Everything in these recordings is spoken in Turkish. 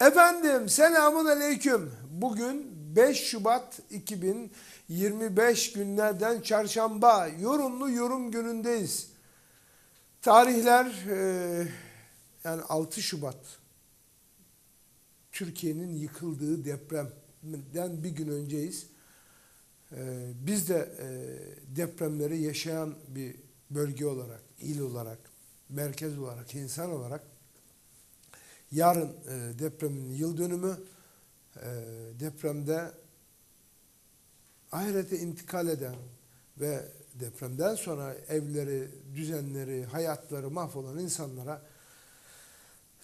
Efendim selamun aleyküm. Bugün 5 Şubat 2025 günlerden çarşamba yorumlu yorum günündeyiz. Tarihler e, yani 6 Şubat Türkiye'nin yıkıldığı depremden bir gün önceyiz. E, biz de e, depremleri yaşayan bir bölge olarak, il olarak, merkez olarak, insan olarak Yarın e, depremin yıl dönümü. E, depremde ahirete intikal eden ve depremden sonra evleri, düzenleri, hayatları mahvolan insanlara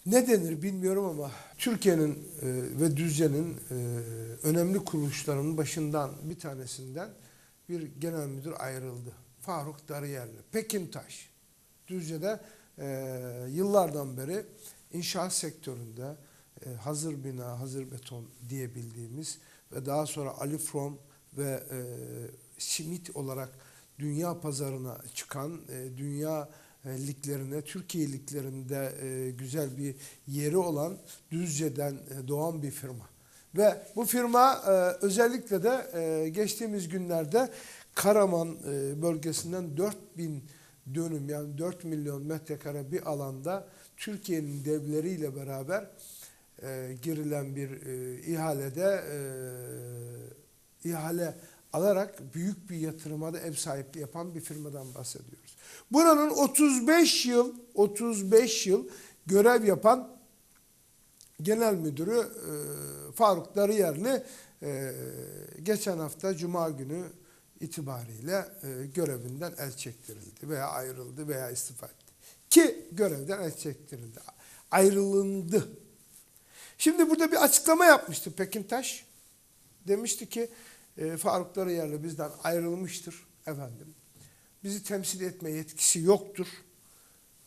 ne denir bilmiyorum ama Türkiye'nin e, ve Düzce'nin e, önemli kuruluşlarının başından bir tanesinden bir genel müdür ayrıldı. Faruk Darıyerli, Pekintaş. Düzce'de e, yıllardan beri inşaat sektöründe e, hazır bina, hazır beton diyebildiğimiz ve daha sonra Ali From ve e, Schmidt olarak dünya pazarına çıkan, e, dünya e, liglerine, Türkiye liglerinde e, güzel bir yeri olan Düzce'den e, doğan bir firma. Ve bu firma e, özellikle de e, geçtiğimiz günlerde Karaman e, bölgesinden 4000 dönüm yani 4 milyon metrekare bir alanda Türkiye'nin devleriyle beraber e, girilen bir e, ihalede e, ihale alarak büyük bir yatırıma da ev sahipliği yapan bir firmadan bahsediyoruz. Buranın 35 yıl 35 yıl görev yapan genel müdürü e, Faruk Darıyerli e, geçen hafta Cuma günü itibariyle e, görevinden el çektirildi veya ayrıldı veya istifa etti. Görevden çektirildi. Ayrılındı. Şimdi burada bir açıklama yapmıştı Pekintaş. Demişti ki e, Faruk Darıyerli bizden ayrılmıştır efendim. Bizi temsil etme yetkisi yoktur.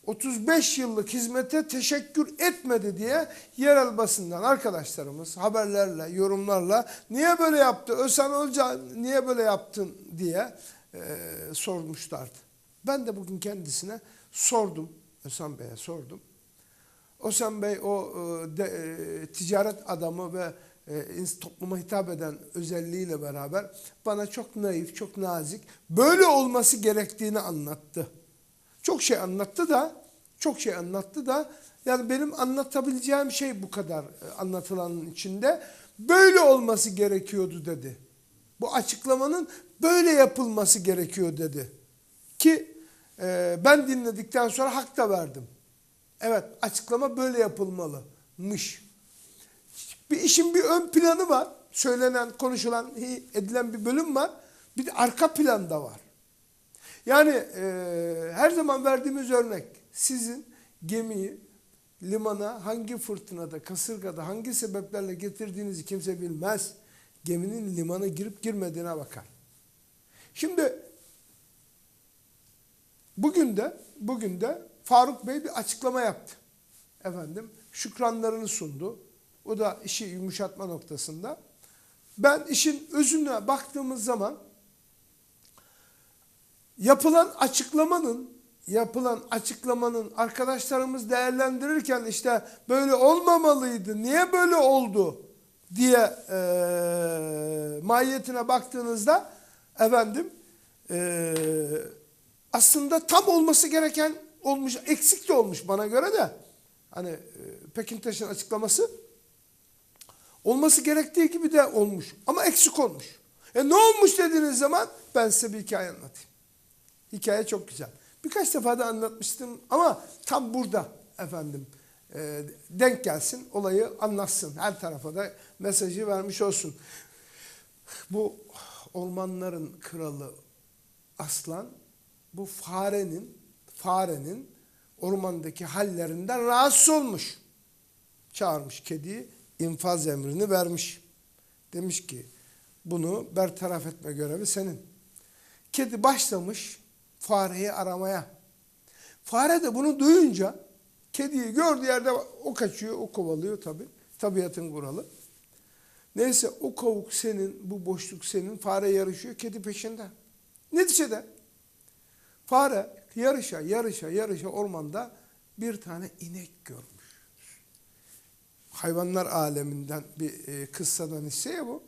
35 yıllık hizmete teşekkür etmedi diye yerel basından arkadaşlarımız haberlerle, yorumlarla niye böyle yaptı, Özhan Olca niye böyle yaptın diye e, sormuşlardı. Ben de bugün kendisine sordum, Özhan Bey'e sordum. Özhan Bey o e, de, e, ticaret adamı ve e, topluma hitap eden özelliğiyle beraber bana çok naif, çok nazik, böyle olması gerektiğini anlattı. Çok şey anlattı da, çok şey anlattı da, yani benim anlatabileceğim şey bu kadar e, anlatılanın içinde. Böyle olması gerekiyordu dedi. Bu açıklamanın böyle yapılması gerekiyor dedi. Ki e, ben dinledikten sonra hak da verdim. Evet açıklama böyle yapılmalımış. Bir işin bir ön planı var. Söylenen, konuşulan, edilen bir bölüm var. Bir de arka plan da var. Yani e, her zaman verdiğimiz örnek sizin gemiyi limana hangi fırtınada, kasırgada, hangi sebeplerle getirdiğinizi kimse bilmez. Geminin limana girip girmediğine bakar. Şimdi bugün de bugün de Faruk Bey bir açıklama yaptı. Efendim şükranlarını sundu. O da işi yumuşatma noktasında. Ben işin özüne baktığımız zaman yapılan açıklamanın yapılan açıklamanın arkadaşlarımız değerlendirirken işte böyle olmamalıydı, niye böyle oldu diye e, mahiyetine baktığınızda efendim e, aslında tam olması gereken olmuş, eksik de olmuş bana göre de. Hani e, Pekintaş'ın açıklaması olması gerektiği gibi de olmuş ama eksik olmuş. E ne olmuş dediğiniz zaman ben size bir hikaye anlatayım. Hikaye çok güzel. Birkaç defa da anlatmıştım ama tam burada efendim e, denk gelsin, olayı anlatsın. Her tarafa da mesajı vermiş olsun. Bu ormanların kralı aslan bu farenin farenin ormandaki hallerinden rahatsız olmuş. Çağırmış kediyi, infaz emrini vermiş. Demiş ki bunu bertaraf etme görevi senin. Kedi başlamış fareyi aramaya. Fare de bunu duyunca kediyi gördüğü yerde o kaçıyor, o kovalıyor tabi. Tabiatın kuralı. Neyse o kovuk senin, bu boşluk senin, fare yarışıyor, kedi peşinde. Neticede fare yarışa, yarışa, yarışa ormanda bir tane inek görmüş. hayvanlar aleminden bir e, kıssadan hisse bu.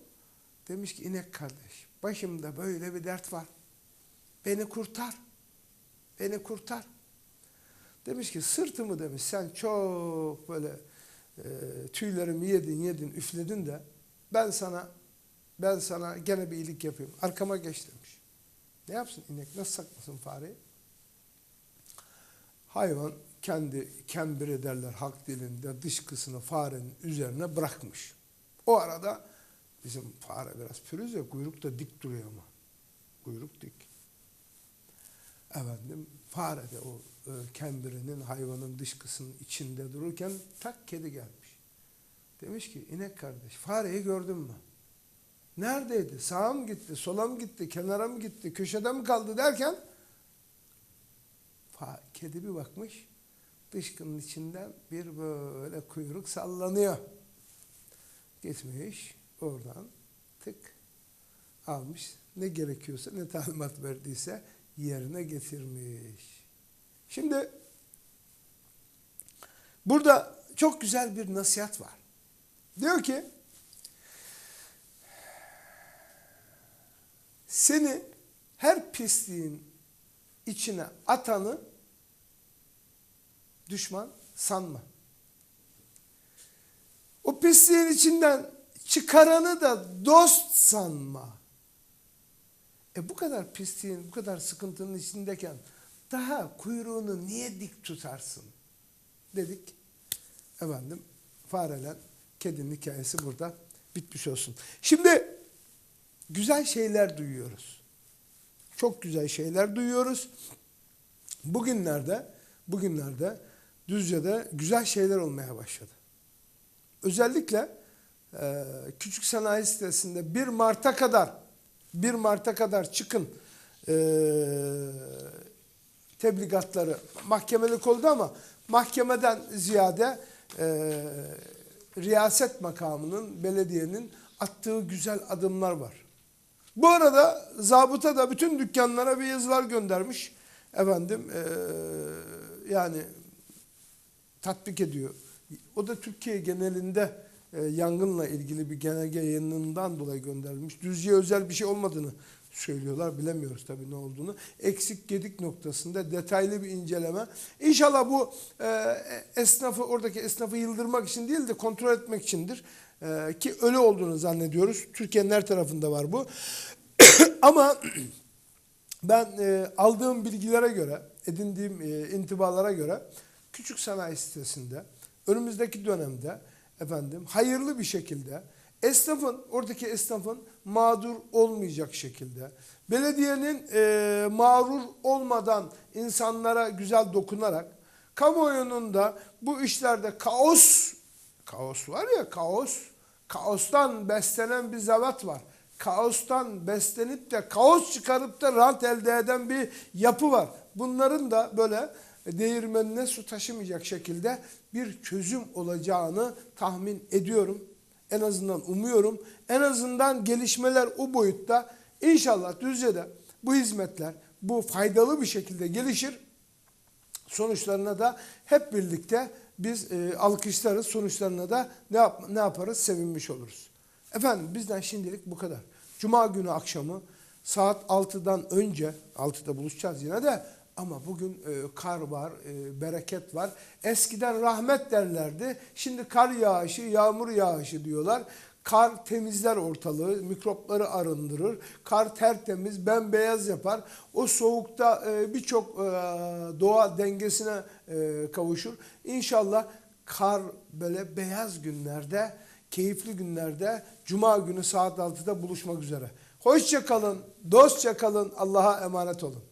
Demiş ki inek kardeş başımda böyle bir dert var. Beni kurtar. Beni kurtar. Demiş ki sırtımı demiş sen çok böyle e, tüylerimi yedin yedin üfledin de ben sana ben sana gene bir iyilik yapayım. Arkama geç demiş. Ne yapsın inek? Nasıl saklasın fareyi? Hayvan kendi kembir ederler halk dilinde dışkısını farenin üzerine bırakmış. O arada bizim fare biraz pürüz ya kuyruk da dik duruyor ama. Kuyruk dik. Efendim fare de o e, kembirinin hayvanın dışkısının içinde dururken tak kedi gelmiş. Demiş ki inek kardeş fareyi gördün mü? Neredeydi? Sağa mı gitti, sola mı gitti, kenara mı gitti, köşede mi kaldı derken kedi bir bakmış dışkının içinden bir böyle kuyruk sallanıyor. Gitmiş oradan tık almış ne gerekiyorsa ne talimat verdiyse yerine getirmiş. Şimdi burada çok güzel bir nasihat var. Diyor ki seni her pisliğin içine atanı düşman sanma. O pisliğin içinden çıkaranı da dost sanma. E bu kadar pisliğin, bu kadar sıkıntının içindeyken daha kuyruğunu niye dik tutarsın? Dedik. Efendim fareler, kedinin hikayesi burada bitmiş olsun. Şimdi güzel şeyler duyuyoruz. Çok güzel şeyler duyuyoruz. Bugünlerde, bugünlerde Düzce'de güzel şeyler olmaya başladı. Özellikle e, küçük sanayi sitesinde 1 Mart'a kadar 1 Mart'a kadar çıkın e, tebligatları mahkemelik oldu ama mahkemeden ziyade e, riyaset makamının, belediyenin attığı güzel adımlar var. Bu arada zabıta da bütün dükkanlara bir yazılar göndermiş. Efendim e, yani tatbik ediyor. O da Türkiye genelinde e, yangınla ilgili bir genelge yayınından dolayı gönderilmiş. Düzce'ye özel bir şey olmadığını söylüyorlar. Bilemiyoruz tabii ne olduğunu. Eksik gedik noktasında detaylı bir inceleme. İnşallah bu e, esnafı oradaki esnafı yıldırmak için değil de kontrol etmek içindir. E, ki ölü olduğunu zannediyoruz. Türkiye'nin her tarafında var bu. Ama ben e, aldığım bilgilere göre, edindiğim e, intibalara göre küçük sanayi sitesinde önümüzdeki dönemde efendim hayırlı bir şekilde esnafın oradaki esnafın mağdur olmayacak şekilde belediyenin e, mağrur olmadan insanlara güzel dokunarak kamuoyunun da bu işlerde kaos kaos var ya kaos kaostan beslenen bir zevat var. Kaostan beslenip de kaos çıkarıp da rant elde eden bir yapı var. Bunların da böyle değirmenine su taşımayacak şekilde bir çözüm olacağını tahmin ediyorum. En azından umuyorum. En azından gelişmeler o boyutta inşallah Düzce'de bu hizmetler bu faydalı bir şekilde gelişir. Sonuçlarına da hep birlikte biz e, alkışlarız. Sonuçlarına da ne, yap, ne yaparız? Sevinmiş oluruz. Efendim bizden şimdilik bu kadar. Cuma günü akşamı saat 6'dan önce 6'da buluşacağız yine de ama bugün e, kar var, e, bereket var. Eskiden rahmet derlerdi. Şimdi kar yağışı, yağmur yağışı diyorlar. Kar temizler ortalığı, mikropları arındırır. Kar tertemiz, bembeyaz yapar. O soğukta e, birçok e, doğa dengesine e, kavuşur. İnşallah kar böyle beyaz günlerde, keyifli günlerde Cuma günü saat 6'da buluşmak üzere. Hoşça kalın, dostça kalın, Allah'a emanet olun.